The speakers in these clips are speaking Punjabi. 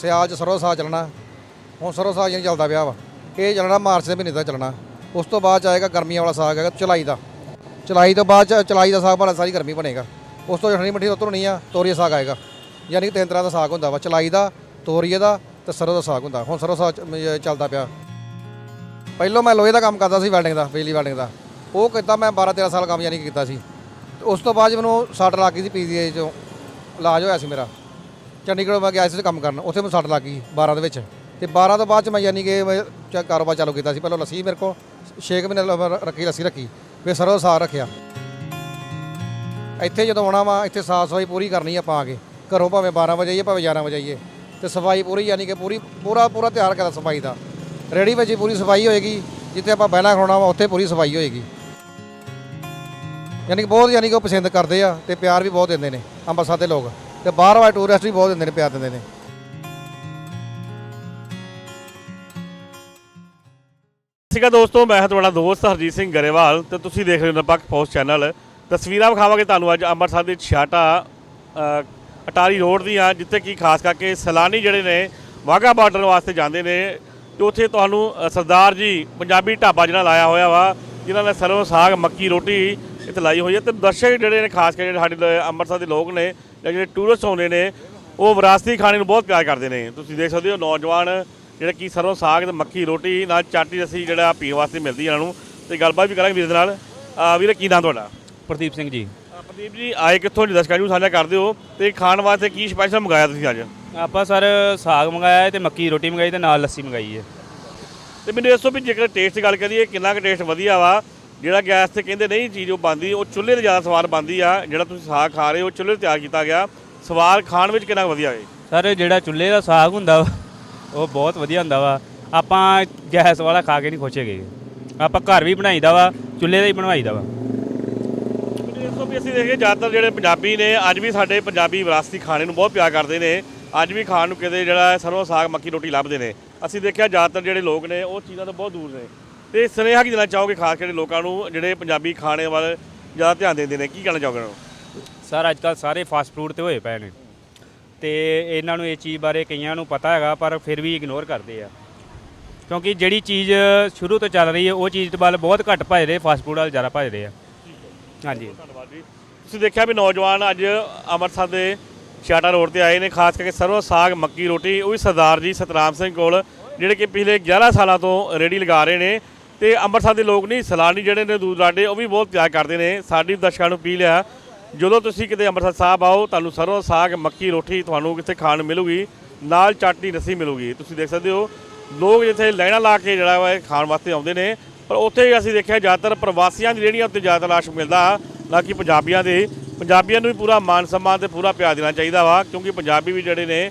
ਸਿਆਲ 'ਚ ਸਰੋਂ ਸਾਗ ਚੱਲਣਾ। ਹੁਣ ਸਰੋਂ ਸਾਗ ਨਹੀਂ ਚੱਲਦਾ ਪਿਆ ਵਾ। ਇਹ ਚੱਲਣਾ ਮਾਰਚ ਦੇ ਮਹੀਨੇ ਤੱਕ ਚੱਲਣਾ। ਉਸ ਤੋਂ ਬਾਅਦ 'ਚ ਆਏਗਾ ਗਰਮੀਆਂ ਵਾਲਾ ਸਾਗ ਹੈਗਾ ਚਲਾਈ ਦਾ। ਚਲਾਈ ਤੋਂ ਬਾਅਦ 'ਚ ਚਲਾਈ ਦਾ ਸਾਗ ਬਣਾ ਸਾਰੀ ਗਰਮੀ ਬਣੇਗਾ। ਉਸ ਤੋਂ ਠੰਡੀ ਮਿੱਠੀ ਉਤਰ ਨਹੀਂ ਆ ਤੋਰੀਆ ਸਾਗ ਆਏਗਾ। ਯਾਨੀ ਕਿ ਤਿੰਨ ਤਰ੍ਹਾਂ ਦਾ ਸਾਗ ਹੁੰਦਾ ਵਾ। ਚਲਾਈ ਦਾ, ਤੋਰੀਏ ਦਾ ਤੇ ਸਰੋਂ ਦਾ ਸਾਗ ਹੁੰਦਾ। ਹੁਣ ਸਰੋਂ ਸਾਗ ਚੱਲਦਾ ਪਿਆ। ਪਹਿਲਾਂ ਮੈਂ ਲੋਹੇ ਦਾ ਕੰਮ ਕਰਦਾ ਸੀ ਵੈਲਡਿੰਗ ਦਾ ਬਿਜਲੀ ਵੈਲਡਿੰਗ ਦਾ। ਉਹ ਕੀਤਾ ਮੈਂ 12 13 ਸਾਲ ਕੰਮ ਯਾਨੀ ਕੀਤਾ ਸੀ। ਤੇ ਉਸ ਤੋਂ ਬਾਅਦ 'ਚ ਮੈਨੂੰ ਸੱਟ ਲੱਗ ਗਈ ਸੀ ਪੀਜੀਆਈ ਚੋਂ। ਇਲਾਜ ਹੋਇਆ ਸੀ ਮੇਰਾ। ਚੰਡੀਗੜ੍ਹ ਮੈਂ ਗਿਆ ਸੀ ਕੰਮ ਕਰਨ, ਉੱਥੇ ਮੈਨੂੰ ਸੱਟ ਲੱਗ ਗਈ 12 ਦੇ ਵਿੱਚ। ਤੇ 12 ਤੋਂ ਬਾਅਦ 'ਚ ਮੈਂ ਯਾਨੀ ਕਿ ਮੈਂ ਚ- ਕਾਰੋਬਾਰ ਚਾਲੂ ਕੀਤਾ ਸੀ। ਪਹਿਲਾਂ ਲੱਸੀ ਮੇਰੇ ਕੋਲ 6 ਮਹੀਨੇ ਲ- ਰੱਖੀ ਲੱਸੀ ਰੱਖੀ, ਫਿਰ ਸਰੋਂ ਦਾ ਸਾਗ ਰੱਖਿਆ। ਇੱਥੇ ਜਦੋਂ ਆਉਣਾ ਵਾ, ਇੱਥੇ ਸਾਫ਼ ਸਫ਼ਾਈ ਪੂਰੀ ਕਰਨੀ ਆ ਆਪਾਂ ਆ ਕੇ। ਘਰੋਂ ਭਾਵੇਂ 12 ਵਜੇ ਆਈਏ, ਭਾਵੇਂ 11 ਵਜੇ ਆਈਏ। ਤੇ ਸਫ਼ਾਈ ਪੂਰੀ ਯਾਨੀ ਕਿ ਪੂਰੀ, ਪੂਰਾ ਪੂਰਾ ਤਿਆਰ ਕਰਦਾ ਸਫ਼ਾਈ ਦਾ। ਰੇੜੀ ਵਿੱਚ ਹੀ ਪੂਰੀ ਸਫ਼ਾਈ ਹੋਏਗੀ, ਜਿੱਥੇ ਆਪਾਂ ਬਹਿਣਾ ਖੜਾਉਣਾ ਵਾ, ਉੱਥੇ ਪੂਰੀ ਸਫ਼ਾਈ ਹੋਏਗੀ। ਯਾਨੀ ਕਿ ਬਹੁਤ ਯਾਨੀ ਕਿ ਉਹ ਪਸੰਦ ਕਰਦੇ ਆ ਤੇ ਪਿਆਰ ਵੀ ਬਹੁਤ ਦਿੰਦੇ ਨੇ ਅੰਮ੍ਰਿਤਸਰ ਦੇ ਲੋਕ। ਤੇ ਬਾਹਰ ਵਾਲੇ ਟੂਰਿਸਟ ਵੀ ਬਹੁਤ ਦਿੰਦੇ ਨੇ, ਪਿਆਰ ਦਿੰਦੇ ਨੇ। ਸਿਕਾ ਦੋਸਤੋ, ਮੈਂ ਹਾਂ ਤੁਹਾਡਾ ਦੋਸਤ ਹਰਜੀਤ ਸਿੰਘ ਗਰੇਵਾਲ ਤੇ ਤੁਸੀਂ ਦੇਖ ਰਹੇ ਹੋ ਨਿਰਪੱਖ ਪੋਸਟ ਚੈਨਲ ਤਸਵੀਰਾਂ ਵਿਖਾਵਾਂਗੇ ਤੁਹਾਨੂੰ ਅੱਜ ਅੰਮ੍ਰਿਤਸਰ ਦੇ ਛਾਟਾ ਅਟਾਰੀ ਰੋਡ ਦੀਆਂ, ਜਿੱਥੇ ਕੀ ਖਾਸ ਕਰਕੇ ਸੈਲਾਨੀ ਜਿਹੜੇ ਨੇ, ਵਾਹਗਾ ਬਾਰਡਰ ਵਾਸਤੇ ਜਾਂਦੇ ਨੇ, ਤੇ ਉੱਥੇ ਤੁਹਾਨੂੰ ਸਰਦਾਰ ਜੀ, ਪੰਜਾਬੀ ਢਾਬਾ ਜਿਹੜਾ ਲਾਇਆ ਹੋਇਆ ਵਾ, ਜਿਨ੍ਹਾਂ ਨੇ ਸਰੋਂ, ਸਾਗ, ਮੱਕੀ, ਰੋਟੀ ਇੱਥੇ ਲਾਈ ਹੋਈ ਹੈ ਤੇ ਦਰਸ਼ਕ ਜਿਹੜੇ ਨੇ ਖਾਸ ਕਰਕੇ ਸਾਡੇ ਲ- ਅੰਮ੍ਰਿਤਸਰ ਦੇ ਲੋਕ ਨੇ ਜਾਂ ਜਿਹੜੇ ਟੂਰਿਸਟ ਆਉਂਦੇ ਨੇ ਉਹ ਵਿਰਾਸਤੀ ਖਾਣੇ ਨੂੰ ਬਹੁਤ ਪਿਆਰ ਕਰਦੇ ਨੇ। ਤੁਸੀਂ ਦੇਖ ਸਕਦੇ ਹੋ ਨੌਜਵਾਨ ਜਿਹੜੇ ਕੀ ਸਰੋਂ ਸਾਗ ਤੇ ਮੱਕੀ ਰੋਟੀ ਨਾਲ ਚਾਟੀ ਅਸੀਂ ਜਿਹੜਾ ਪੀਣ ਵਾਸਤੇ ਮਿਲਦੀ ਇਹਨਾਂ ਨੂੰ। ਤੇ ਗੱਲਬਾਤ ਵੀ ਕਰਾਂਗੇ ਵੀਰ ਦੇ ਨਾਲ। ਅਹ ਵੀਰੇ ਕੀ ਨਾਮ ਤੁਹਾਡਾ? ਪ੍ਰਦੀਪ ਸਿੰਘ ਜੀ। ਅਹ ਪ੍ਰਦੀਪ ਜੀ ਆਏ ਕਿੱਥੋਂ ਜੀ? ਦਰਸ਼ਕਾਂ ਨੂੰ ਸਾਂਝਾ ਕਰਦੇ ਹੋ ਤੇ ਖਾਣ ਵਾਸਤੇ ਕੀ ਸਪੈਸ਼ਲ ਮੰਗਾਇਆ ਤੁਸੀਂ ਅੱਜ? ਆਪਾਂ ਸਰ ਸਾਗ ਮੰਗਾਇਆ ਹੈ ਤੇ ਮੱਕੀ ਦੀ ਰੋਟੀ ਮੰਗਾਈ ਤੇ ਨਾਲ ਲੱਸੀ ਮੰਗਾਈ ਹੈ। ਤੇ ਮੈਨੂੰ ਦੱਸੋ ਵੀ ਜੇਕਰ ਟੇਸਟ ਦੀ ਗੱਲ ਕਰੀਏ ਕਿੰਨਾ ਕੁ ਟੇਸਟ ਵਧੀਆ ਵਾ? ਜਿਹੜਾ ਗੈਸ ਤੇ ਕਹਿੰਦੇ ਨਹੀਂ ਚੀਜ਼ ਉਹ ਬਣਦੀ ਉਹ ਚੁੱਲ੍ਹੇ ਤੇ ਜ਼ਿਆਦਾ ਸਵਾਦ ਬਣਦੀ ਆ ਜਿਹੜਾ ਤੁਸੀਂ ਸਾਗ ਖਾ ਰਹੇ ਹੋ ਚੁੱਲ੍ਹੇ ਤੇ ਤਿਆਰ ਕੀਤਾ ਗਿਆ। ਸਵਾਦ ਖਾਣ ਵਿੱਚ ਕਿੰਨਾ ਵਧੀਆ ਹੈ ਸਰ ਜਿਹੜਾ ਚੁੱਲ੍ਹੇ ਦਾ ਸਾਗ ਹੁੰਦਾ ਵਾ ਉਹ ਬਹੁਤ ਵਧੀਆ ਹੁੰਦਾ ਵਾ। ਆਪਾਂ ਗੈਸ ਵਾਲਾ ਖਾ ਕੇ ਨਹੀਂ ਖੁਸ਼ ਹੈਗੇ। ਆਪਾਂ ਘਰ ਵੀ ਬਣਾਈਦਾ ਵਾ ਚੁੱਲ੍ਹੇ ਦਾ ਹੀ ਬਣਵਾਈਦਾ ਵਾ। ਮੈਨੂੰ ਦੱਸੋ ਵੀ ਅਸੀਂ ਦੇਖੇ ਜ਼ਿਆਦਾਤਰ ਜਿਹੜੇ ਪੰਜਾਬੀ ਨੇ ਅੱਜ ਵੀ ਸਾਡੇ ਪੰਜਾਬੀ ਵਿਰਾਸਤੀ ਖਾਣੇ ਨੂੰ ਬਹੁਤ ਪਿਆਰ ਕਰਦੇ ਨੇ। ਅੱਜ ਵੀ ਖਾਣ ਨੂੰ ਕਿਤੇ ਜਿਹੜਾ ਸਰੋਂ ਸਾਗ ਮੱਕੀ ਰੋਟੀ ਲੱਭਦੇ ਨੇ। ਅਸੀਂ ਦੇਖਿਆ ਜ਼ਿਆਦਾਤਰ ਜਿਹੜੇ ਲੋਕ ਨੇ ਉਹ ਚੀਜ਼ਾਂ ਤੋਂ ਬਹੁਤ ਦੂਰ ਨੇ। ਤੇ ਸੁਨੇਹਾ ਕੀ ਦੇਣਾ ਚਾਹੋਗੇ ਖਾਸ ਕਰਕੇ ਲੋਕਾਂ ਨੂੰ ਜਿਹੜੇ ਪੰਜਾਬੀ ਖਾਣੇ ਵੱਲ ਜ਼ਿਆਦਾ ਧਿਆਨ ਦਿੰਦੇ ਨੇ? ਕੀ ਕਹਿਣਾ ਚਾਹੋਗੇ ਉਹਨਾਂ ਨੂੰ? ਸਰ ਅੱਜ ਕੱਲ ਸਾਰੇ ਫਾਸਟ ਫੂਡ ਤੇ ਹੋਏ ਪਏ ਨੇ। ਤੇ ਇਹਨਾਂ ਨੂੰ ਇਹ ਚੀਜ਼ ਬਾਰੇ ਕਈਆਂ ਨੂੰ ਪਤਾ ਹੈਗਾ ਪਰ ਫਿਰ ਵੀ ਇਗਨੋਰ ਕਰਦੇ ਆ। ਕਿਉਂਕਿ ਜਿਹੜੀ ਚੀਜ਼ ਸ਼ੁਰੂ ਤੋਂ ਚੱਲ ਰਹੀ ਹੈ ਉਹ ਚੀਜ਼ ਵੱਲ ਬਹੁਤ ਘੱਟ ਭੱਜ ਰਹੇ ਫਾਸਟ ਫੂਡ ਵੱਲ ਜ਼ਿਆਦਾ ਭੱਜ ਰਹੇ ਆ। ਹਾਂਜੀ। ਧੰਨਵਾਦ ਜੀ। ਤੁਸੀਂ ਦੇਖਿਆ ਵੀ ਨੌਜਵਾਨ ਅੱਜ ਅੰਮ੍ਰਿਤਸਰ ਦੇ ਛਾਟਾ ਰੋਡ ਤੇ ਆਏ ਨੇ ਖਾਸ ਕਰਕੇ ਸਰੋਂ ਸਾਗ ਮੱਕੀ ਰੋਟੀ ਉਹ ਵੀ ਸਰਦਾਰ ਜੀ ਸਤਰਾਮ ਸਿੰਘ ਕੋਲ ਜਿਹੜੇ ਕਿ ਪਿਛਲੇ 11 ਸਾਲਾਂ ਤੋਂ ਰੇੜੀ ਲਗਾ ਰਹੇ ਨੇ। ਤੇ ਅੰਮ੍ਰਿਤਸਰ ਦੇ ਲੋਕ ਨਹੀਂ, ਸੈਲਾਨੀ ਜਿਹੜੇ ਨੇ ਦੂਰ ਦਰਾਡੇ, ਉਹ ਵੀ ਬਹੁਤ ਪਿਆਰ ਕਰਦੇ ਨੇ। ਸਾਡੀ ਦਰਸ਼ਕਾਂ ਨੂੰ ਅਪੀਲ ਆ ਜਦੋਂ ਤੁਸੀਂ ਕਿਤੇ ਅੰਮ੍ਰਿਤਸਰ ਸਾਹਿਬ ਆਓ, ਤੁਹਾਨੂੰ ਸਰੋਂ, ਸਾਗ, ਮੱਕੀ, ਰੋਟੀ ਤੁਹਾਨੂੰ ਕਿਤੇ ਖਾਣ ਨੂੰ ਮਿਲੂਗੀ, ਨਾਲ ਚਾਟਨੀ, ਲੱਸੀ ਮਿਲੂਗੀ। ਤੁਸੀਂ ਦੇਖ ਸਕਦੇ ਹੋ, ਲੋਕ ਜਿੱਥੇ ਲਾਈਨਾਂ ਲਾ ਕੇ ਜਿਹੜਾ ਵਾ ਇਹ ਖਾਣ ਵਾਸਤੇ ਆਉਂਦੇ ਨੇ, ਪਰ ਉੱਥੇ ਅਸੀਂ ਦੇਖਿਆ ਜ਼ਿਆਦਾਤਰ ਪ੍ਰਵਾਸੀਆਂ ਦੀ ਰੇਹੜੀਆਂ ਉੱਤੇ ਜ਼ਿਆਦਾ ਲਾਸ਼ ਮਿਲਦਾ, ਨਾ ਕਿ ਪੰਜਾਬੀਆਂ ਦੇ। ਪੰਜਾਬੀਆਂ ਨੂੰ ਵੀ ਪੂਰਾ ਮਾਨ ਸਨਮਾਨ ਤੇ ਪੂਰਾ ਪਿਆਰ ਦੇਣਾ ਚਾਹੀਦਾ ਵਾ, ਕਿਉਂਕਿ ਪੰਜਾਬੀ ਵੀ ਜਿਹੜੇ ਨੇ,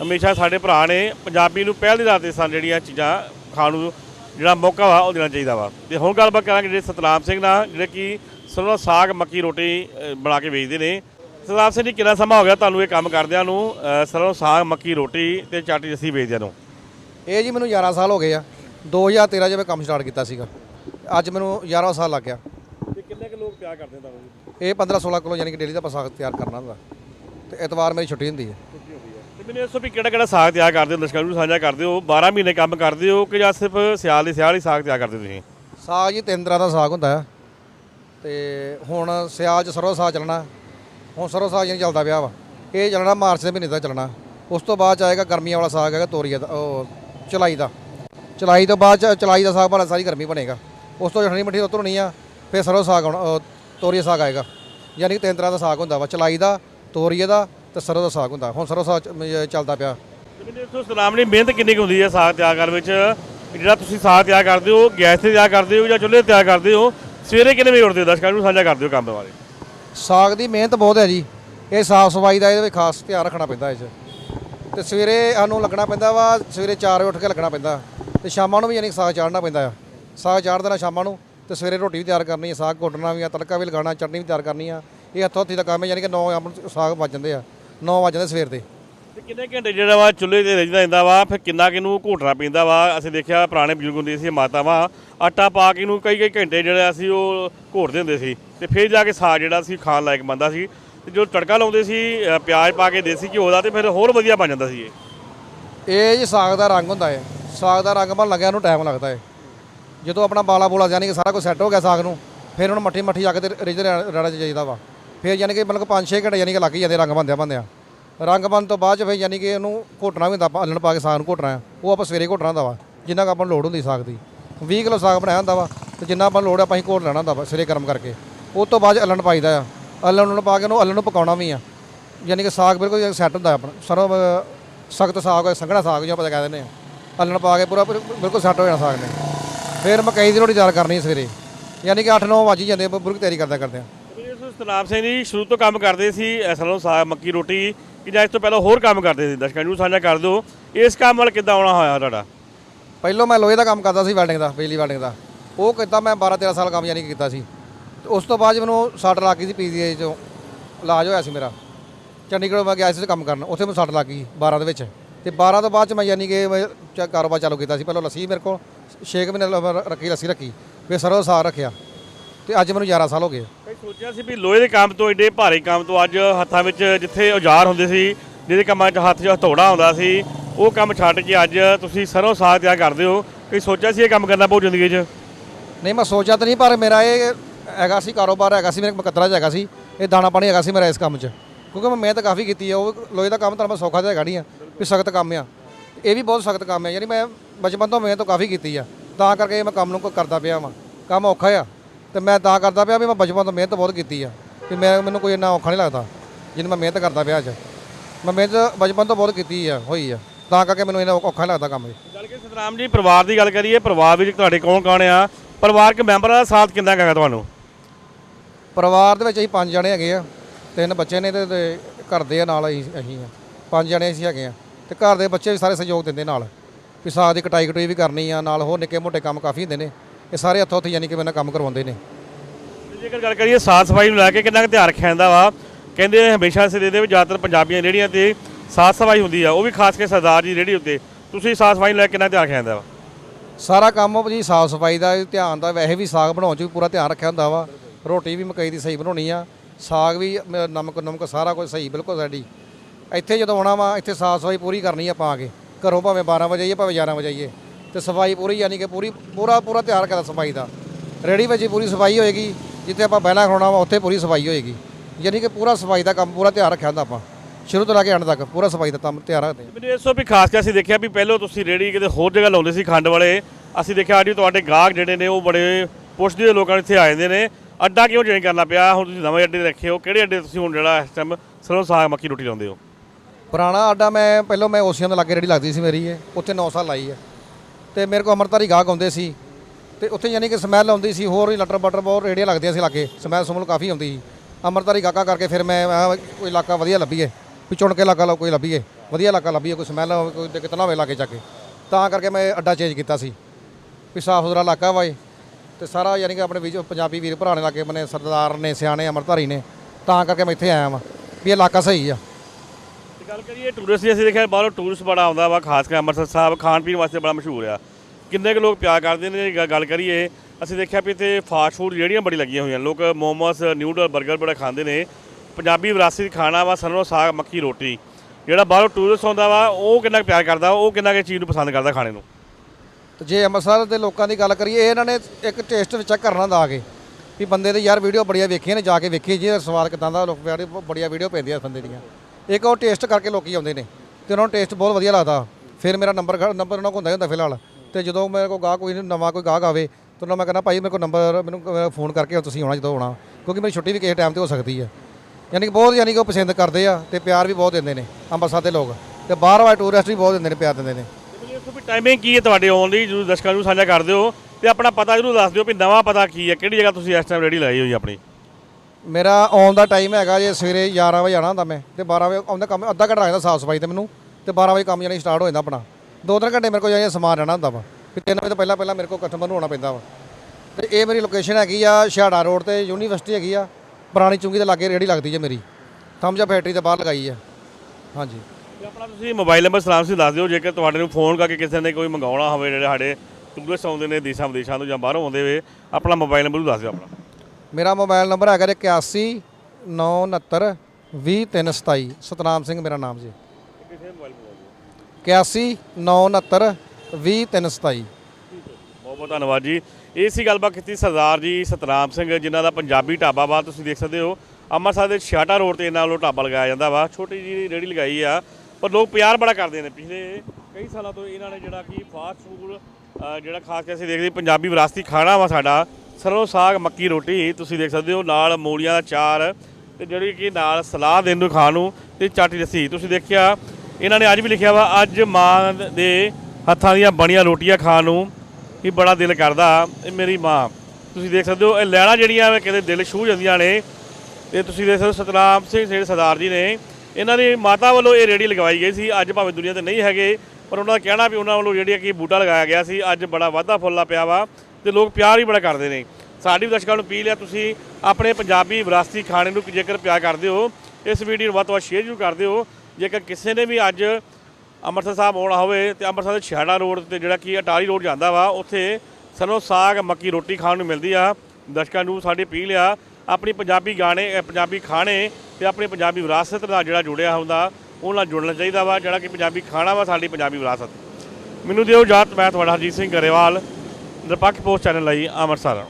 ਹਮੇਸ਼ਾ ਸਾਡੇ ਭਰਾ ਨੇ। ਪੰਜਾਬੀ ਨੂੰ ਪਹਿਲ ਦੇ ਤੇ ਸਨ ਜਿਹੜੀਆਂ ਚੀਜ਼ਾਂ ਖਾਣ ਨੂੰ ਜਿਹੜਾ ਮੌਕਾ ਵਾ ਉਹ ਦੇਣਾ ਚਾਹੀਦਾ ਵਾ। ਤੇ ਹੁਣ ਗੱਲਬਾਤ ਕਰਾਂਗੇ ਜਿਹੜੇ ਸਤਨਾਮ ਸਿੰਘ ਨਾਲ ਜਿਹੜੇ ਕਿ ਸਰੋਂ ਦਾ ਸਾਗ ਮੱਕੀ ਰੋਟੀ ਬਣਾ ਕੇ ਵੇਚਦੇ ਨੇ। ਸਤਨਾਮ ਸਿੰਘ ਜੀ ਕਿੰਨਾ ਸਮਾਂ ਹੋ ਗਿਆ ਤੁਹਾਨੂੰ ਇਹ ਕੰਮ ਕਰਦਿਆਂ ਨੂੰ? ਸਰੋਂ ਸਾਗ ਮੱਕੀ ਰੋਟੀ ਤੇ ਚਾਟੀ ਜੱਸੀ ਵੇਚਦਿਆਂ ਨੂੰ। ਇਹ ਜੀ ਮੈਨੂੰ 11 ਸਾਲ ਹੋ ਗਏ ਆ। 2013 'ਚ ਮੈਂ ਕੰਮ ਸਟਾਰਟ ਕੀਤਾ ਸੀਗਾ। ਅੱਜ ਮੈਨੂੰ 11ਵਾਂ ਸਾਲ ਲੱਗ ਗਿਆ। ਤੇ ਕਿੰਨੇ ਕੁ ਲੋਕ ਪਿਆਰ ਕਰਦੇ ਤੁਹਾਨੂੰ? ਇਹ 15 16 ਕਿਲੋ ਯਾਨੀ ਕਿ ਡੇਲੀ ਦਾ ਆਪਾਂ ਸਾਗ ਤਿਆਰ ਕਰਨਾ ਹੁੰਦਾ। ਤੇ ਐਤਵਾਰ ਮੇਰੀ ਛੁੱਟੀ ਹੁੰਦੀ ਹੈ। ਤੇ ਮੈਨੂੰ ਦੱਸੋ ਵੀ ਕਿਹੜਾ ਕਿਹੜਾ ਸਾਗ ਤਿਆਰ ਕਰਦੇ ਹੋ? ਦਰਸ਼ਕਾਂ ਨੂੰ ਸਾਂਝਾ ਕਰਦੇ ਹੋ? 12 ਮਹੀਨੇ ਕੰਮ ਕਰਦੇ ਹੋ ਕਿ ਜਾਂ ਸਿਰਫ ਸਿਆਲ ਦੇ ਸਿਆਲ ਹੀ ਸਾਗ ਤਿਆਰ ਕਰਦੇ ਹੋ ਤੁਸੀਂ? ਸਾਗ ਜੀ ਤਿੰਨ ਤਰ੍ਹਾਂ ਦਾ ਸਾਗ ਹੁੰਦਾ ਆ। ਤੇ ਹੁਣ ਸਿਆਲ 'ਚ ਸਰੋਂ ਸਾਗ ਚੱਲਣਾ। ਹੁਣ ਸਰੋਂ ਸਾਗ ਨਹੀਂ ਚੱਲਦਾ ਪਿਆ ਵਾ। ਇਹ ਚੱਲਣਾ ਮਾਰਚ ਦੇ ਮਹੀਨੇ ਤੱਕ ਚੱਲਣਾ। ਉਸ ਤੋਂ ਬਾਅਦ 'ਚ ਆਏਗਾ ਗਰਮੀਆਂ ਵਾਲਾ ਸਾਗ ਹੈਗਾ ਤੋਰੀਆ ਦਾ, ਉਹ ਚਲਾਈ ਦਾ। ਚਲਾਈ ਤੋਂ ਬਾਅਦ 'ਚ ਚਲਾਈ ਦਾ ਸਾਗ ਵਾਲਾ ਸਾਰੀ ਗਰਮੀ ਬਣੇਗਾ। ਉਸ ਤੋਂ ਠੰਡੀ ਮਿੱਠੀ ਉਤਰ ਨਹੀਂ ਆ, ਫਿਰ ਸਰੋਂ ਸਾਗ ਆਉਣਾ ਉਹ ਤੋਰੀਆ ਸਾਗ ਆਏਗਾ। ਯਾਨੀ ਕਿ ਤਿੰਨ ਤਰ੍ਹਾਂ ਦਾ ਸਾਗ ਹੁੰਦਾ ਵਾ। ਚਲਾਈ ਦਾ ਤੋਰੀਏ ਦਾ ਤੇ ਸਰੋਂ ਦਾ ਸਾਗ ਹੁੰਦਾ। ਹੁਣ ਸਰੋਂ ਸਾਗ ਚੱਲਦਾ ਪਿਆ। ਤੇ ਮੈਨੂੰ ਦੱਸੋ ਸਲਾਮ ਨੇ ਮਿਹਨਤ ਕਿੰਨੀ ਕੁ ਹੁੰਦੀ ਹੈ ਸਾਗ ਤਿਆਰ ਕਰਨ ਵਿੱਚ? ਜਿਹੜਾ ਤੁਸੀਂ ਸਾਗ ਤਿਆਰ ਕਰਦੇ ਹੋ ਗੈਸ ਤੇ ਤਿਆਰ ਕਰਦੇ ਹੋ ਜਾਂ ਚੁੱਲ੍ਹੇ ਤੇ ਤਿਆਰ ਕਰਦੇ ਹੋ ਸਵੇਰੇ ਕਿੰਨੇ ਵਜੇ ਉੱਠਦੇ ਹੋ? ਦਰਸ਼ਕਾਂ ਨੂੰ ਸਾਂਝਾ ਕਰਦੇ ਹੋ ਕੰਮ ਬਾਰੇ। ਸਾਗ ਦੀ ਮਿਹਨਤ ਬਹੁਤ ਹੈ ਜੀ। ਇਹ ਸਾਫ਼ ਸਫ਼ਾਈ ਦਾ ਇਹਦੇ ਵਿੱਚ ਖਾਸ ਧਿਆਨ ਰੱਖਣਾ ਪੈਂਦਾ 'ਚ। ਤੇ ਸਵੇਰੇ ਸਾਨੂੰ ਲੱਗਣਾ ਪੈਂਦਾ ਵਾ ਸਵੇਰੇ 4 ਵਜੇ ਉੱਠ ਕੇ ਲੱਗਣਾ ਪੈਂਦਾ। ਤੇ ਸ਼ਾਮਾਂ ਨੂੰ ਵੀ ਯਾਨੀ ਸਾਗ ਚਾੜਨਾ ਪੈਂਦਾ ਆ। ਸਾਗ ਚਾੜ ਦੇਣਾ ਸ਼ਾਮਾਂ ਨੂੰ ਤੇ ਸਵੇਰੇ ਰੋਟੀ ਵੀ ਤਿਆਰ ਕਰਨੀ ਹੈ ਸਾਗ ਘੋਟਣਾ ਵੀ ਆ ਤੜਕਾ ਵੀ ਲਗਾਉਣਾ ਚਟਨੀ ਵੀ ਤਿਆਰ ਕਰਨੀ ਆ। ਇਹ ਹੱਥੋਂ ਹੱਥੀ ਦਾ ਕੰਮ ਹੈ ਯਾਨੀ ਕਿ 9 ਸਾਗ ਵੱਜ ਜਾਂਦੇ ਆ। 9 ਵੱਜ ਜਾਂਦੇ ਸਵੇਰ ਦੇ। ਤੇ ਕਿੰਨੇ ਘੰਟੇ ਜਿਹੜਾ ਵਾ ਚੁੱਲ੍ਹੇ ਤੇ ਰਿੱਝਦਾ ਜਾਂਦਾ ਵਾ ਫਿਰ ਕਿੰਨਾ ਕਿਨੂੰ ਘੋਟਣਾ ਪੈਂਦਾ ਵਾ? ਅਸੀਂ ਦੇਖਿਆ ਪੁਰਾਣੇ ਬਜ਼ੁਰਗ ਹੁੰਦੇ ਸੀ ਮਾਤਾਵਾਂ ਆਟਾ ਪਾ ਕੇ ਨੂੰ ਕਈ ਕਈ ਘੰਟੇ ਜਿਹੜਾ ਅਸੀਂ ਉਹ ਘੋਟਦੇ ਹੁੰਦੇ ਸੀ। ਤੇ ਫਿਰ ਜਾ ਕੇ ਸਾਗ ਜਿਹੜਾ ਸੀ ਖਾਣ ਲਾਇਕ ਬਣਦਾ ਸੀ। ਤੇ ਜੋ ਤੜਕਾ ਲਾਉਂਦੇ ਸੀ ਅ, ਪਿਆਜ਼ ਪਾ ਕੇ ਦੇਸੀ ਘਿਓ ਦਾ ਤੇ ਫਿਰ ਹੋਰ ਵਧੀਆ ਬਣ ਜਾਂਦਾ ਸੀ ਇਹ। ਇਹ ਜੀ ਸਾਗ ਦਾ ਰੰਗ ਹੁੰਦਾ ਹੈ ਸਾਗ ਦਾ ਰੰਗ ਬਣ ਲੱਗਿਆ ਉਹਨੂੰ ਟਾਈਮ ਲੱਗਦਾ ਹੈ ਜਦੋਂ ਆਪਣਾ ਬਾਲਾ ਬੋਲਾ ਯਾਨੀ ਕਿ ਸਾਰਾ ਕੁਝ ਸੈੱਟ ਹੋ ਗਿਆ ਸਾਗ ਨੂੰ ਫਿਰ ਉਹਨੂੰ ਮੱਠੀ ਮੱਠੀ ਜਾ ਕੇ ਤੇ ਰਿਜ ਰੜਾ ਚ ਜਾਈਦਾ ਵਾ। ਫਿਰ ਯਾਨੀ ਕਿ ਮਤਲਬ 5-6 ਘੰਟੇ ਯਾਨੀ ਕਿ ਲੱਗ ਹੀ ਜਾਂਦੇ ਰੰਗ ਬੰਦਿਆਂ ਬੰਦਿਆਂ ਰੰਗ ਬਣ ਤੋਂ ਬਾਅਦ ਚ ਫਿਰ ਯਾਨੀ ਕਿ ਉਹਨੂੰ ਘੋਟਣਾ ਵੀ ਹੁੰਦਾ ਆਪਾਂ ਅੱਲਣ ਪਾ ਕੇ ਸਾਗ ਨੂੰ ਘੋਟਣਾ ਆ। ਉਹ ਆਪਾਂ ਸਵੇਰੇ ਘੋਟਣਾ ਹੁੰਦਾ ਵਾ ਜਿੰਨਾ ਕੁ ਆਪਾਂ ਨੂੰ ਲੋੜ ਹੁੰਦੀ ਸਾਗ ਦੀ। 20 ਕਿਲੋ ਸਾਗ ਬਣਾਇਆ ਹੁੰਦਾ ਵਾ ਤੇ ਜਿੰਨਾ ਆਪਾਂ ਨੂੰ ਲੋੜ ਆ ਆਪਾਂ ਹੀ ਘੋਟ ਲੈਣਾ ਹੁੰਦਾ ਵਾ ਸਵੇਰੇ ਗਰਮ ਕਰਕੇ। ਉਹ ਤੋਂ ਬਾਅਦ 'ਚ ਅੱਲਣ ਪਾਈਦਾ ਆ। ਅੱਲਣ ਨੂੰ ਪਾ ਕੇ ਉਹਨੂੰ ਅੱਲਣ ਨੂੰ ਪਕਾਉਣਾ ਵੀ ਆ। ਯਾਨੀ ਕਿ ਸਾਗ ਬਿਲਕੁਲ ਸੈੱਟ ਹੁੰਦਾ ਆਪਣਾ ਸਰੋਂ ਸਖਤ ਸਾਗ ਹੈ ਸੰਘਣਾ ਸਾਗ ਜਿਹਾ ਆਪਾਂ ਕਹਿ ਦਿੰਦੇ ਆ। ਅੱਲਣ ਪਾ ਕੇ ਪੂਰਾ ਬਿਲਕੁਲ ਸੈੱਟ ਹੋ ਜਾਣਾ ਸਾਗ ਨੇ। ਫਿਰ ਮਕਈ ਦੀ ਰੋਟੀ ਤਿਆਰ ਕਰਨੀ ਸਵੇਰੇ। ਯਾਨੀ ਕਿ 8-9 ਵਜ ਹੀ ਜਾਂਦੇ ਆ, ਬਿਲਕੁਲ ਤਿਆਰੀ ਕਰਦਾ ਕਰਦੇ ਆ ਸਤਨਾਮ ਸਿੰਘ ਜੀ, ਸ਼ੁਰੂ ਤੋਂ ਕੰਮ ਕਰਦੇ ਸੀ ਸਰੋਂ ਸਾਗ ਮੱਕੀ ਰੋਟੀ, ਕਿ ਜਾਂ ਇਸ ਤੋਂ ਪਹਿਲਾਂ ਹੋਰ ਕੰਮ ਕਰਦੇ ਸੀ। ਦਰਸ਼ਕਾਂ ਨੂੰ ਸਾਂਝਾ ਕਰ ਦਿਓ, ਇਸ ਕੰਮ ਵੱਲ ਕਿੱਦਾਂ ਆਉਣਾ ਹੋਇਆ ਤੁਹਾਡਾ? ਪਹਿਲਾਂ ਮੈਂ ਲੋਹੇ ਦਾ ਕੰਮ ਕਰਦਾ ਸੀ, ਵੈਲਡਿੰਗ ਦਾ, ਬਿਜਲੀ ਵੈਲਡਿੰਗ ਦਾ। ਉਹ ਕੀਤਾ ਮੈਂ 12-13 ਸਾਲ ਕੰਮ ਯਾਨੀ ਕਿ ਕੀਤਾ ਸੀ। ਤੇ ਉਸ ਤੋਂ ਬਾਅਦ 'ਚ ਮੈਨੂੰ ਸੱਟ ਲੱਗ ਗਈ ਸੀ ਪੀਜੀਆਈ ਚੋਂ। ਇਲਾਜ ਹੋਇਆ ਸੀ ਮੇਰਾ। ਚੰਡੀਗੜ੍ਹ ਮੈਂ ਗਿਆ ਸੀ ਕੰਮ ਕਰਨ। ਉੱਥੇ ਮੈਨੂੰ ਸੱਟ ਲੱਗ ਗਈ 12 ਦੇ ਵਿੱਚ। ਤੇ 12 ਤੋਂ ਬਾਅਦ 'ਚ ਮੈਂ ਯਾਨੀ ਕਿ ਚ- ਕਾਰੋਬਾਰ ਚਾਲੂ ਕੀਤਾ ਸੀ। ਪਹਿਲਾਂ ਲੱਸੀ ਮੇਰੇ ਕੋਲ 6 ਮਹੀਨੇ ਰੱਖੀ, ਲੱਸੀ ਰੱਖੀ। ਫਿਰ ਸਰੋਂ ਦਾ ਸਾਗ ਰੱਖਿਆ। ਤੇ ਅੱਜ ਮੈਨੂੰ 11 ਸਾਲ ਹੋ ਗਏ। ਸੋਚਿਆ ਸੀ ਵੀ ਲੋਹੇ ਦੇ ਕੰਮ ਤੋਂ, ਏਡੇ ਭਾਰੇ ਕੰਮ ਤੋਂ ਅੱਜ ਹੱਥਾਂ ਵਿੱਚ ਜਿੱਥੇ ਔਜ਼ਾਰ ਹੁੰਦੇ ਸੀ, ਜਿਹਦੇ ਕੰਮਾਂ 'ਚ ਹੱਥ 'ਚ ਹਥੌੜਾ ਹੁੰਦਾ ਸੀ, ਉਹ ਕੰਮ ਛੱਡ ਕੇ ਅੱਜ ਤੁਸੀਂ ਸਰੋਂ ਸਾਗ ਤਿਆਰ ਕਰਦੇ ਹੋ। ਕਈ ਸੋਚਿਆ ਸੀ ਇਹ ਕੰਮ ਕਰਨਾ ਬਹੁਤ ਜ਼ਿੰਦਗੀ 'ਚ? ਨਹੀਂ, ਮੈਂ ਸੋਚਿਆ ਤਾਂ ਨਹੀਂ, ਪਰ ਮੇਰਾ ਇਹ ਹੈਗਾ ਸੀ, ਕਾਰੋਬਾਰ ਹੈਗਾ ਸੀ, ਮੇਰੇ ਮੁਕੱਦਰਾ 'ਚ ਹੈਗਾ ਸੀ, ਇਹ ਦਾਣਾ ਪਾਣੀ ਹੈਗਾ ਸੀ ਮੇਰਾ ਇਸ ਕੰਮ 'ਚ। ਕਿਉਂਕਿ ਮੈਂ ਮਿਹਨਤ ਕਾਫੀ ਕੀਤੀ ਆ, ਉਹ ਲੋਹੇ ਦਾ ਕੰਮ ਤਾਂ ਮੈਂ ਸੌਖਾ ਤਾਂ ਹੈਗਾ ਨਹੀਂ ਆ, ਵੀ ਸਖਤ ਕੰਮ ਆ। ਇਹ ਵੀ ਬਹੁਤ ਸਖਤ ਕੰਮ ਆ, ਯਾਨੀ ਮੈਂ ਬਚਪਨ ਤੋਂ ਮਿਹਨਤ ਕਾਫੀ ਕੀਤੀ ਆ, ਤਾਂ ਕਰਕੇ ਮੈਂ ਕੰਮ ਨੂੰ ਕਰਦਾ ਪਿਆ ਵਾਂ। ਕੰਮ ਔਖਾ ਆ। ਤੇ ਮੈਂ ਤਾਂ ਕਰਦਾ ਪਿਆ ਵੀ ਮੈਂ ਬਚਪਨ ਤੋਂ ਮਿਹਨਤ ਬਹੁਤ ਕੀਤੀ ਆ। ਵੀ ਮੈਂ ਮੈਨੂੰ ਕੋਈ ਇੰਨਾ ਔਖਾ ਨਹੀਂ ਲੱਗਦਾ ਜਿੰਨਾ ਮੈਂ ਮਿਹਨਤ ਕਰਦਾ ਪਿਆ ਅੱਜ। ਮੈਂ ਮਿਹਨਤ ਬਚਪਨ ਤੋਂ ਬਹੁਤ ਕੀਤੀ ਆ ਹੋਈ ਆ। ਤਾਂ ਕਰਕੇ ਮੈਨੂੰ ਇੰਨਾ ਔਖਾ ਨਹੀਂ ਲੱਗਦਾ ਕੰਮ ਇਹ ਗੱਲ ਕਿ ਸਤਨਾਮ ਜੀ ਪਰਿਵਾਰ ਦੀ ਗੱਲ ਕਰੀਏ ਪਰਿਵਾਰ ਵਿੱਚ ਤੁਹਾਡੇ ਕੌਣ ਕੌਣ ਆ? ਪਰਿਵਾਰਕ ਮੈਂਬਰਾਂ ਦਾ ਸਾਥ ਕਿੰਨਾ ਹੈਗਾ ਤੁਹਾਨੂੰ? ਪਰਿਵਾਰ ਦੇ ਵਿੱਚ ਅਸੀਂ ਪੰਜ ਜਣੇ ਹੈਗੇ ਆ ਤਿੰਨ ਬੱਚੇ ਨੇ ਤੇ ਤੇ ਘਰ ਦੇ ਆ ਨਾਲ ਅਸੀਂ ਅਸੀਂ ਆ। ਪੰਜ ਜਣੇ ਅਸੀਂ ਹੈਗੇ ਆ ਤੇ ਘਰ ਦੇ ਬੱਚੇ ਵੀ ਸਾਰੇ ਸਹਿਯੋਗ ਦਿੰਦੇ ਨਾਲ। ਵੀ ਸਾਗ ਦੀ ਕਟਾਈ ਕਟੂਈ ਵੀ ਕਰਨੀ ਆ ਨਾਲ ਹੋਰ ਨਿੱਕੇ ਮੋਟੇ ਕੰਮ ਕਾਫੀ ਹੁੰਦੇ ਨੇ। ਇਹ ਸਾਰੇ ਹੱਥੋਂ ਹੱਥ ਯਾਨੀ ਕਿ ਮੇਰੇ ਨਾਲ ਕੰਮ ਕਰਵਾਉਂਦੇ ਨੇ। ਜੇਕਰ ਗੱਲ ਕਰੀਏ ਸਾਫ਼ ਸਫ਼ਾਈ ਨੂੰ ਲੈ ਕੇ ਕਿੰਨਾ ਕੁ ਧਿਆਨ ਰੱਖਿਆ ਜਾਂਦਾ ਵਾ ਕਹਿੰਦੇ ਹਮੇਸ਼ਾ ਸਿਰੇ ਦੇ ਵਿੱਚ ਜ਼ਿਆਦਾਤਰ ਪੰਜਾਬੀਆਂ ਰੇਹੜੀਆਂ ਤੇ ਸਾਫ਼ ਸਫ਼ਾਈ ਹੁੰਦੀ ਆ ਉਹ ਵੀ ਖਾਸ ਕੇ ਸਰਦਾਰ ਜੀ ਰੇਹੜੀ ਉੱਤੇ। ਤੁਸੀਂ ਸਾਫ਼ ਸਫ਼ਾਈ ਨੂੰ ਲੈ ਕੇ ਕਿੰਨਾ ਧਿਆਨ ਰੱਖਿਆ ਜਾਂਦਾ ਵਾ? ਸਾਰਾ ਕੰਮ ਜੀ ਸਾਫ਼ ਸਫ਼ਾਈ ਦਾ ਧਿਆਨ ਦਾ ਵੈਸੇ ਵੀ ਸਾਗ ਬਣਾਉਣ 'ਚ ਵੀ ਪੂਰਾ ਧਿਆਨ ਰੱਖਿਆ ਹੁੰਦਾ ਵਾ। ਰੋਟੀ ਵੀ ਮਕਈ ਦੀ ਸਹੀ ਬਣਾਉਣੀ ਆ। ਸਾਗ ਵੀ ਨਮਕ ਨਮਕ ਸਾਰਾ ਕੁਝ ਸਹੀ ਬਿਲਕੁਲ ਰੈਡੀ। ਇੱਥੇ ਜਦੋਂ ਆਉਣਾ ਵਾ ਇੱਥੇ ਸਾਫ਼ ਸਫ਼ਾਈ ਪੂਰੀ ਕਰਨੀ ਆ ਆ ਕੇ। ਘਰੋਂ ਭਾਵੇਂ 12 ਵਜੇ ਆਈਏ ਭਾਵੇਂ 11 ਵਜੇ ਆਈਏ। ਤੇ ਸਫ਼ਾਈ ਪੂਰੀ ਯਾਨੀ ਕਿ ਪੂਰੀ ਪੂਰਾ ਪੂਰਾ ਧਿਆਨ ਰੱਖਦਾ ਸਫ਼ਾਈ ਦਾ। ਰੇੜੀ ਵਿੱਚ ਪੂਰੀ ਸਫ਼ਾਈ ਹੋਏਗੀ ਜਿੱਥੇ ਆਪਾਂ ਬਹਿਣਾ ਖੜਾਉਣਾ ਵਾ ਉੱਥੇ ਪੂਰੀ ਸਫ਼ਾਈ ਹੋਏਗੀ। ਯਾਨੀ ਕਿ ਪੂਰਾ ਸਫ਼ਾਈ ਦਾ ਕੰਮ ਪੂਰਾ ਧਿਆਨ ਰੱਖਿਆ ਹੁੰਦਾ ਆਪਾਂ ਸ਼ੁਰੂ ਤੋਂ ਲੈ ਕੇ ਅੰਤ ਤੱਕ ਪੂਰਾ ਸਫ਼ਾਈ ਦਾ ਕੰਮ ਧਿਆਨ ਰੱਖਦੇ ਮੈਨੂੰ ਇਸ ਤੋਂ ਵੀ ਖਾਸ ਕੇ ਅਸੀਂ ਦੇਖਿਆ ਵੀ ਪਹਿਲਾਂ ਤੁਸੀਂ ਰੇੜੀ ਕਿਤੇ ਹੋਰ ਜਗ੍ਹਾ ਲਾਉਂਦੇ ਸੀ ਖੰਡ ਵਾਲੇ ਅਸੀਂ ਦੇਖਿਆ ਅੱਜ ਤੁਹਾਡੇ ਗਾਹਕ ਜਿਹੜੇ ਨੇ ਉਹ ਬੜੇ ਪੁੱਛਦੇ ਲੋਕਾਂ ਇੱਥੇ ਆ ਜਾਂਦੇ ਨੇ ਅੱਡਾ ਕਿਉਂ ਚੇਂਜ ਕਰਨਾ ਪਿਆ? ਹੁਣ ਤੁਸੀਂ ਨਵੇਂ ਅੱਡੇ ਰੱਖੇ ਹੋ ਕਿਹੜੇ ਅੱਡੇ ਤੁਸੀਂ ਹੁਣ ਜਿਹੜਾ ਇਸ ਟਾਈਮ ਸਰੋਂ ਸਾਗ ਮੱਕੀ ਰੋਟੀ ਲਾਉਂਦੇ ਹੋ? ਪੁਰਾਣਾ ਅੱਡਾ ਮੈਂ ਪਹਿਲਾਂ ਮੈਂ ਓਸੀਆਂ ਦੇ ਲਾਗੇ ਰੇੜੀ ਲੱਗਦੀ ਸੀ ਮੇਰੀ ਇਹ ਉੱਥੇ 9 ਸਾਲ ਲਾਈ ਹੈ। ਤੇ ਮੇਰੇ ਕੋਲ ਅੰਮ੍ਰਿਤਧਾਰੀ ਗਾਹਕ ਆਉਂਦੇ ਸੀ ਤੇ ਉੱਥੇ ਯਾਨੀ ਕਿ ਸਮੈਲ ਆਉਂਦੀ ਸੀ, ਹੋਰ ਵੀ ਲਟਰ ਬਟਰ ਬਹੁਤ ਰੇੜੀਆਂ ਲੱਗਦੀਆਂ ਸੀ ਲਾਗੇ, ਸਮੈਲ ਸਮੂਲ ਕਾਫੀ ਆਉਂਦੀ ਸੀ। ਅੰਮ੍ਰਿਤਧਾਰੀ ਗਾਹਕਾਂ ਕਰਕੇ ਫਿਰ ਮੈਂ ਮੈਂ ਕਿਹਾ ਕੋਈ ਇਲਾਕਾ ਵਧੀਆ ਲੱਭੀਏ, ਵੀ ਚੁਣ ਕੇ ਇਲਾਕਾ ਲਾ, ਕੋਈ ਲੱਭੀਏ, ਵਧੀਆ ਇਲਾਕਾ ਲੱਭੀਏ, ਕੋਈ ਸਮੈਲ ਹੋਵੇ ਕੋਈ ਦਿੱਕਤ ਨਾ ਹੋਵੇ ਲਾਗੇ ਜਾ ਕੇ। ਤਾਂ ਕਰਕੇ ਮੈਂ ਅੱਡਾ ਚੇਂਜ ਕੀਤਾ ਸੀ। ਵੀ ਸਾਫ਼ ਸੁਥਰਾ ਇਲਾਕਾ ਵਾ ਇਹ। ਤੇ ਸਾਰਾ ਯਾਨੀ ਕਿ ਆਪਣੇ ਵੀਰ, ਪੰਜਾਬੀ ਵੀਰ ਭਰਾ ਨੇ ਲਾਗੇ ਬਨੇ ਸਰਦਾਰ ਨੇ, ਸਿਆਣੇ ਅੰਮ੍ਰਿਤਧਾਰੀ ਨੇ, ਤਾਂ ਕਰਕੇ ਮੈਂ ਇੱਥੇ ਆਇਆ ਵਾਂ, ਵੀ ਇਹ ਇਲਾਕਾ ਸਹੀ ਆ। ਗੱਲ ਕਰੀਏ ਟੂਰਿਸਟ ਦੀ ਅਸੀਂ ਦੇਖਿਆ ਬਾਹਰੋਂ ਟੂਰਿਸਟ ਬੜਾ ਆਉਂਦਾ ਵਾ, ਖਾਸ ਕਰ ਅੰਮ੍ਰਿਤਸਰ ਸਾਹਿਬ, ਖਾਣ ਪੀਣ ਵਾਸਤੇ ਬੜਾ ਮਸ਼ਹੂਰ ਆ। ਕਿੰਨੇ ਕੁ ਲੋਕ ਪਿਆਰ ਕਰਦੇ ਨੇ ਜੇ ਗੱਲ ਕਰੀਏ, ਅਸੀਂ ਦੇਖਿਆ ਵੀ ਇੱਥੇ ਫਾਸਟ ਫੂਡ ਜਿਹੜੀਆਂ ਬੜੀ ਲੱਗੀਆਂ ਹੋਈਆਂ, ਲੋਕ ਮੋਮੋਸ ਨਿਊਡਲ 버ਗਰ ਬੜਾ ਖਾਂਦੇ ਨੇ। ਪੰਜਾਬੀ ਵਿਰਾਸਤੀ ਖਾਣਾ ਵਾ, ਸਰੋਂ, ਸਾਗ, ਮੱਕੀ, ਰੋਟੀ। ਜਿਹੜਾ ਬਾਹਰੋਂ ਟੂਰਿਸਟ ਆਉਂਦਾ ਵਾ, ਉਹ ਕਿੰਨਾ ਕੁ ਪਿਆਰ ਕਰਦਾ, ਉਹ ਕਿੰਨਾ ਕੁ ਚੀਜ਼ ਨੂੰ ਪਸੰਦ ਕਰਦਾ ਖਾਣੇ ਨੂੰ। ਤੇ ਜੇ ਅੰਮ੍ਰਿਤਸਰ ਦੇ ਲੋਕਾਂ ਦੀ ਗੱਲ ਕਰੀਏ, ਇਹਨਾਂ ਨੇ ਇੱਕ ਟੇਸਟ ਚੈੱਕ ਕਰਨਾ ਹੁੰਦਾ ਆ ਕੇ। ਵੀ ਬੰਦੇ ਦੇ ਯਾਰ ਵੀਡੀਓ ਬੜੀਆਂ ਵੇਖੀਆਂ ਨੇ, ਜਾ ਕੇ ਵੇਖੀ ਜੀ ਸਵਾਦ ਕਿਦਾਂ ਦਾ ਲੋਕ ਬੜੀਆਂ ਵੀਡੀਓ ਪੈਂਦੀਆਂ ਬੰਦੇ ਦੀਆਂ। ਇੱਕ ਉਹ ਟੇਸਟ ਕਰਕੇ ਲੋਕੀ ਆਉਂਦੇ ਨੇ ਤੇ ਉਹਨਾਂ ਨੂੰ ਟੇਸਟ ਬਹੁਤ ਵਧੀਆ ਲੱਗਦਾ। ਫਿਰ ਮੇਰਾ ਨੰਬਰ ਨੰਬਰ ਉਹਨਾਂ ਕੋਲ ਹੁੰਦਾ ਹੀ ਹੁੰਦਾ ਫਿਲਹਾਲ। ਤੇ ਜਦੋਂ ਮੇਰੇ ਕੋਲ ਗਾਹਕ ਕੋਈ ਨਵਾਂ ਕੋਈ ਗਾਹਕ ਆਵੇ, ਤਾਂ ਉਹਨਾਂ ਮੈਂ ਕਹਿੰਦਾ, ਭਾਈ, ਮੇਰੇ ਕੋਲ ਨੰਬਰ ਮੈਨੂੰ ਫੋਨ ਕਰਕੇ ਤੁਸੀਂ ਆਉਣਾ ਜਦੋਂ ਆਉਣਾ। ਕਿਉਂਕਿ ਮੇਰੀ ਛੁੱਟੀ ਵੀ ਕਿਸੇ ਟਾਈਮ ਤੇ ਹੋ ਸਕਦੀ ਹੈ। ਯਾਨੀ ਕਿ ਬਹੁਤ ਯਾਨੀ ਕਿ ਉਹ ਪਸੰਦ ਕਰਦੇ ਆ ਤੇ ਪਿਆਰ ਵੀ ਬਹੁਤ ਦਿੰਦੇ ਨੇ ਅੰਮ੍ਰਿਤਸਰ ਦੇ ਲੋਕ। ਤੇ ਬਾਹਰ ਵਾਲੇ ਟੂਰਿਸਟ ਵੀ ਬਹੁਤ ਦਿੰਦੇ ਨੇ, ਪਿਆਰ ਦਿੰਦੇ ਨੇ। ਵੀ ਟਾਈਮਿੰਗ ਕੀ ਹੈ ਤੁਹਾਡੇ ਆਉਣ ਦੀ ਜਰੂਰ ਦਰਸ਼ਕਾਂ ਨੂੰ ਸਾਂਝਾ ਕਰ ਦਿਓ ਤੇ ਆਪਣਾ ਪਤਾ ਜਰੂਰ ਦੱਸ ਦਿਓ ਵੀ ਨਵਾਂ ਪਤਾ ਕੀ ਹੈ, ਕਿਹੜੀ ਜਗ੍ਹਾ ਤੁਸੀਂ ਇਸ ਟਾਈਮ ਰੈਡੀ ਲਾਈ ਹੋਈ ਆਪਣੀ? ਮੇਰਾ ਆਉਣ ਦਾ ਟਾਈਮ ਹੈਗਾ ਜੇ ਸਵੇਰੇ 11 ਵਜੇ ਆਣਾ ਹੁੰਦਾ ਮੈਂ, ਤੇ 12 ਵਜੇ ਆਉਂਦਾ ਕੰਮ, ਅੱਧਾ ਘੰਟਾ ਲੱਗਦਾ ਸਾਫ਼ ਸਫ਼ਾਈ ਤੇ ਮੈਨੂੰ, ਤੇ 12 ਵਜੇ ਕੰਮ ਜਾਨੀ ਸਟਾਰਟ ਹੋ ਜਾਂਦਾ ਆਪਣਾ। ਦੋ ਤਿੰਨ ਘੰਟੇ ਮੇਰੇ ਕੋਲ ਜਾਨੀ ਸਮਾਨ ਰਹਿਣਾ ਹੁੰਦਾ ਵਾ, ਫਿਰ 3 ਵਜੇ ਤੋਂ ਪਹਿਲਾਂ ਪਹਿਲਾਂ ਮੇਰੇ ਕੋਲ ਕਸਟਮਰ ਨੂੰ ਆਉਣਾ ਪੈਂਦਾ ਵਾ। ਤੇ ਇਹ ਮੇਰੀ ਲੋਕੇਸ਼ਨ ਹੈਗੀ ਆ ਛਿਆੜਾ ਰੋਡ ਤੇ ਯੂਨੀਵਰਸਿਟੀ ਹੈਗੀ ਆ, ਪੁਰਾਣੀ ਚੁੰਗੀ ਦੇ ਲਾਗੇ ਰੇੜੀ ਲੱਗਦੀ ਜੇ ਮੇਰੀ ਥਮਜਾ ਫੈਕਟਰੀ ਦੇ ਬਾਹਰ ਲਗਾਈ ਆ। ਹਾਂਜੀ। ਤੇ ਆਪਣਾ ਤੁਸੀਂ ਮੋਬਾਈਲ ਨੰਬਰ ਸਲਾਮ ਸੀ ਦੱਸ ਦਿਓ, ਜੇਕਰ ਤੁਹਾਡੇ ਨੂੰ ਫੋਨ ਕਰਕੇ ਕਿਸੇ ਨੇ ਕੋਈ ਮੰਗਾਉਣਾ ਹੋਵੇ ਜਿਹੜੇ ਸਾਡੇ ਟੂਰਿਸਟ ਆਉਂਦੇ ਨੇ ਦੇਸ਼ਾਂ ਵਿਦੇਸ਼ਾਂ ਤੋਂ ਜਾਂ ਬਾਹਰੋਂ ਆਉਂਦੇ ਵੇ ਆਪਣਾ ਮੋਬਾਈਲ ਨੰਬਰ ਵੀ ਦੱਸ ਦਿਓ ਆਪਣਾ। ਮੇਰਾ ਮੋਬਾਈਲ ਨੰਬਰ ਹੈਗਾ ਜੀ 81 969 20327 ਸਤਨਾਮ ਸਿੰਘ ਮੇਰਾ ਨਾਮ ਜੀ। ਕਿਸੇ ਮੋਬਾਈਲ 81 969 20327 ਬਹੁਤ ਬਹੁਤ ਧੰਨਵਾਦ ਜੀ। ਇਹ ਸੀ ਗੱਲਬਾਤ ਕੀਤੀ ਸਰਦਾਰ ਜੀ ਸਤਨਾਮ ਸਿੰਘ, ਜਿਨ੍ਹਾਂ ਦਾ ਪੰਜਾਬੀ ਢਾਬਾ ਵਾ ਤੁਸੀਂ ਦੇਖ ਸਕਦੇ ਹੋ। ਅੰਮ੍ਰਿਤਸਰ ਦੇ ਛਿਆਟਾ ਰੋਡ ਤੇ ਇਹਨਾਂ ਵੱਲੋਂ ਢਾਬਾ ਲਗਾਇਆ ਜਾਂਦਾ ਵਾ। ਛੋਟੀ ਜੀ ਰੇੜੀ ਲਗਾਈ ਆ, ਪਰ ਲੋਕ ਪਿਆਰ ਬੜਾ ਕਰਦੇ ਨੇ। ਪਿਛਲੇ ਕਈ ਸਾਲਾਂ ਤੋਂ ਇਹਨਾਂ ਨੇ ਜਿਹੜਾ ਕਿ ਫਾਸਟ ਫੂਡ ਜਿਹੜਾ ਖਾਸ ਕਰਕੇ ਅਸੀਂ ਦੇਖਦੇ ਪੰਜਾਬੀ ਵਿਰਾਸਤੀ ਖਾਣਾ ਵਾ ਸਾਡਾ ਸਰੋਂ, ਸਾਗ, ਮੱਕੀ, ਰੋਟੀ ਤੁਸੀਂ ਦੇਖ ਸਕਦੇ ਹੋ, ਨਾਲ ਮੂਲੀਆਂ ਦਾ ਚਾਰ ਤੇ ਜਿਹੜੀ ਕਿ ਨਾਲ ਸਲਾਦ ਦੇਣ ਨੂੰ ਖਾਣ ਨੂੰ ਤੇ ਚਾਟੀ ਲੱਸੀ। ਤੁਸੀਂ ਦੇਖਿਆ, ਇਹਨਾਂ ਨੇ ਅੱਜ ਵੀ ਲਿਖਿਆ ਵਾ, ਅੱਜ ਮਾਂ ਦੇ ਹੱਥਾਂ ਦੀਆਂ ਬਣੀਆਂ ਰੋਟੀਆਂ ਖਾਣ ਨੂੰ ਹੀ ਬੜਾ ਦਿਲ ਕਰਦਾ, ਇਹ ਮੇਰੀ ਮਾਂ। ਤੁਸੀਂ ਦੇਖ ਸਕਦੇ ਹੋ, ਇਹ ਲੈਣਾ ਜਿਹੜੀਆਂ ਵਾ ਕਿਤੇ ਦਿਲ ਛੂਹ ਜਾਂਦੀਆਂ ਨੇ। ਤੇ ਤੁਸੀਂ ਦੇਖ ਸਕਦੇ ਹੋ, ਸਤਨਾਮ ਸਿੰਘ ਜਿਹੜੇ ਸਰਦਾਰ ਜੀ ਨੇ, ਇਹਨਾਂ ਦੀ ਮਾਤਾ ਵੱਲੋਂ ਇਹ ਰੇੜੀ ਲਗਵਾਈ ਗਈ ਸੀ। ਅੱਜ ਭਾਵੇਂ ਦੁਨੀਆ ਤੇ ਨਹੀਂ ਹੈਗੇ, ਪਰ ਉਹਨਾਂ ਦਾ ਕਹਿਣਾ ਵੀ ਉਹਨਾਂ ਵੱਲੋਂ ਜਿਹੜੀ ਆ ਕਿ ਬੂਟਾ ਲਗਾਇਆ ਗਿਆ ਸੀ। ਅੱਜ ਬੜਾ ਵਾਧਾ ਫੁੱਲਾ ਪਿਆ ਵਾ। ਤੇ ਲੋਕ ਪਿਆਰ ਹੀ ਬੜਾ ਕਰਦੇ ਨੇ। ਸਾਡੀ ਵੀ ਦਰਸ਼ਕਾਂ ਨੂੰ ਅਪੀਲ ਹੈ, ਤੁਸੀਂ ਆਪਣੇ ਪੰਜਾਬੀ ਵਿਰਾਸਤੀ ਖਾਣੇ ਨੂੰ ਜੇਕਰ ਪਿਆਰ ਕਰਦੇ ਹੋ, ਇਸ ਵੀਡੀਓ ਨੂੰ ਵੱਧ ਤੋਂ ਵੱਧ ਸ਼ੇਅਰ ਜ਼ਰੂਰ ਕਰਦੇ ਹੋ। ਜੇਕਰ ਕਿਸੇ ਨੇ ਵੀ ਅੱਜ ਅੰਮ੍ਰਿਤਸਰ ਸਾਹਿਬ ਆਉਣਾ ਹੋਵੇ ਤੇ ਅੰਮ੍ਰਿਤਸਰ ਦੇ ਛਿਆੜਾ ਰੋਡ ਤੇ ਜਿਹੜਾ ਕਿ ਅਟਾਰੀ ਰੋਡ ਜਾਂਦਾ ਵਾ, ਉੱਥੇ ਸਾਨੂੰ ਸਾਗ, ਮੱਕੀ ਰੋਟੀ ਖਾਣ ਨੂੰ ਮਿਲਦੀ ਆ। ਦਰਸ਼ਕਾਂ ਨੂੰ ਸਾਡੀ ਅਪੀਲ ਆ, ਆਪਣੀ ਪੰਜਾਬੀ ਗਾਣੇ ਪੰਜਾਬੀ ਖਾਣੇ ਤੇ ਆਪਣੀ ਪੰਜਾਬੀ ਵਿਰਾਸਤ ਨਾਲ ਜਿਹੜਾ ਜੁੜਿਆ ਹੁੰਦਾ ਉਹ ਨਾਲ ਜੁੜਨਾ ਚਾਹੀਦਾ ਵਾ, ਜਿਹੜਾ ਕਿ ਪੰਜਾਬੀ ਖਾਣਾ ਵਾ, ਸਾਡੀ ਪੰਜਾਬੀ ਵਿਰਾਸਤ। ਮੈਨੂੰ ਦਿਓ ਇਜਾਜ਼ਤ, ਮੈਂ ਤੁਹਾਡਾ ਹਰਜੀਤ ਸਿੰਘ ਗਰੇਵਾਲ। ਨਿਰਪੱਖ ਪੋਸਟ ਚੈਨਲ ਲਈ ਅੰਮ੍ਰਿਤਸਰ।